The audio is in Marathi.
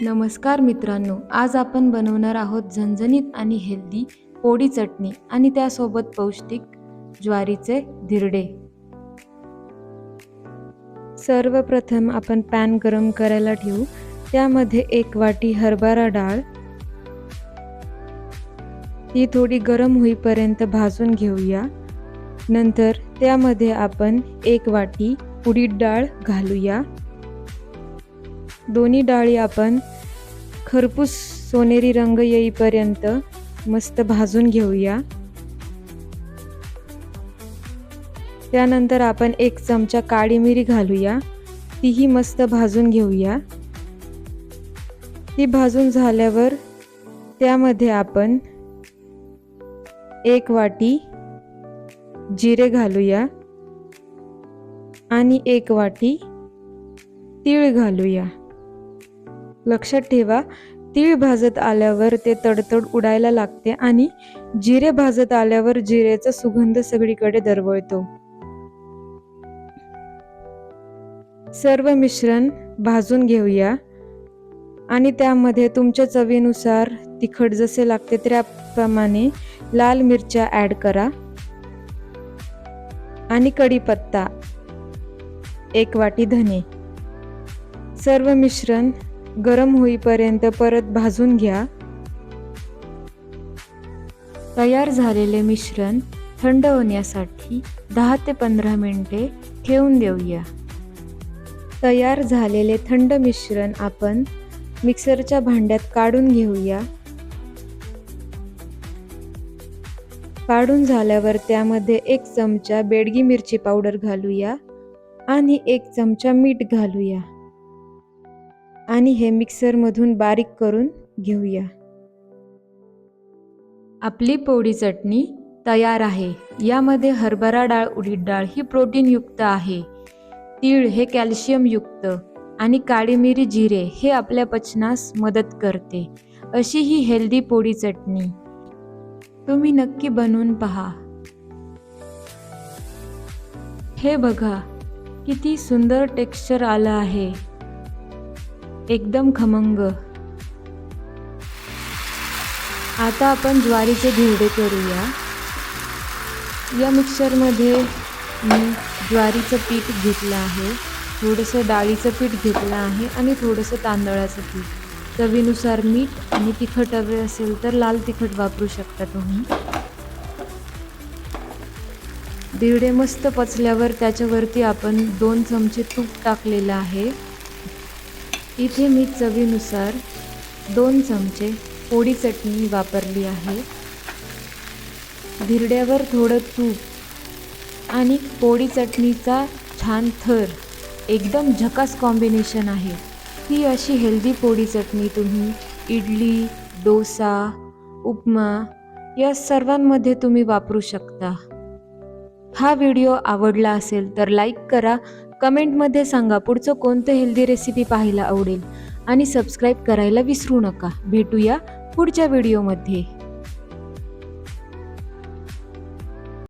नमस्कार मित्रांनो आज आपण बनवणार आहोत झणझणीत आणि हेल्दी पोळी चटणी आणि त्यासोबत पौष्टिक ज्वारीचे धिरडे. सर्वप्रथम आपण पॅन गरम करायला ठेवू. त्यामध्ये एक वाटी हरभरा डाळ. ती थोडी गरम होईपर्यंत भाजून घेऊया. नंतर त्यामध्ये आपण एक वाटी उडीद डाळ घालूया. दोन्ही डाळी आपण खरपूस सोनेरी रंग येईपर्यंत मस्त भाजून घेऊया. त्यानंतर आपण एक चमचा काळी मिरी घालूया. तीही मस्त भाजून घेऊया. ती भाजून झाल्यावर त्यामध्ये आपण एक वाटी जिरे घालूया आणि एक वाटी तीळ घालूया. लक्षात ठेवा तीळ भाजत आल्यावर ते तडतड उडायला लागते आणि जिरे भाजत आल्यावर जिरेचा सुगंध सगळीकडे दरवळतो. सर्व मिश्रण भाजून घेऊया आणि त्यामध्ये तुमच्या चवीनुसार तिखट जसे लागते त्याप्रमाणे लाल मिरच्या ॲड करा आणि कढीपत्ता एक वाटी धने. सर्व मिश्रण गरम होईपर्यंत परत भाजून घ्या. तयार झालेले मिश्रण थंड होण्यासाठी दहा ते पंधरा मिनिटे ठेवून देऊया. तयार झालेले थंड मिश्रण आपण मिक्सरच्या भांड्यात काढून घेऊया. काढून झाल्यावर त्यामध्ये एक चमचा बेडगी मिरची पावडर घालूया आणि एक चमचा मीठ घालूया. आणि हे मिक्सरमधून बारीक करून घेऊया. आपली पोळी चटणी तयार आहे. यामध्ये हरभरा डाळ उडीद डाळ ही प्रोटीनयुक्त आहे. तीळ हे कॅल्शियमयुक्त आणि काळी मिरी जिरे हे आपल्या पचनास मदत करते. अशी ही हेल्दी पोळी चटणी. तुम्ही नक्की बनवून पहा. हे बघा किती सुंदर टेक्स्चर आलं आहे. एकदम खमंग. आता आपण ज्वारीचे धिरडे करूया. या मिक्सरमध्ये मी ज्वारीचं पीठ घेतलं आहे. थोडंसं डाळीचं पीठ घेतलं आहे आणि थोडंसं तांदळाचं पीठ. चवीनुसार मीठ आणि तिखट हवे असेल तर लाल तिखट वापरू शकता तुम्ही. धिरडे मस्त पचल्यावर त्याच्यावरती आपण दोन चमचे तूप टाकलेलं आहे. इथे मी चवीनुसार दोन चमचे पोळी चटणी वापरली आहे. धिरड्यावर थोडं तूप आणि पोळी चटणीचा छान थर एकदम झकास कॉम्बिनेशन आहे. ही अशी हेल्दी पोळी चटणी तुम्ही इडली डोसा उपमा या सर्वांमध्ये तुम्ही वापरू शकता. हा व्हिडिओ आवडला असेल तर लाईक करा कमेंटमध्ये सांगा पुढचं कोणतं हेल्दी रेसिपी पाहायला आवडेल. आणि सबस्क्राईब करायला विसरू नका. भेटूया पुढच्या व्हिडिओमध्ये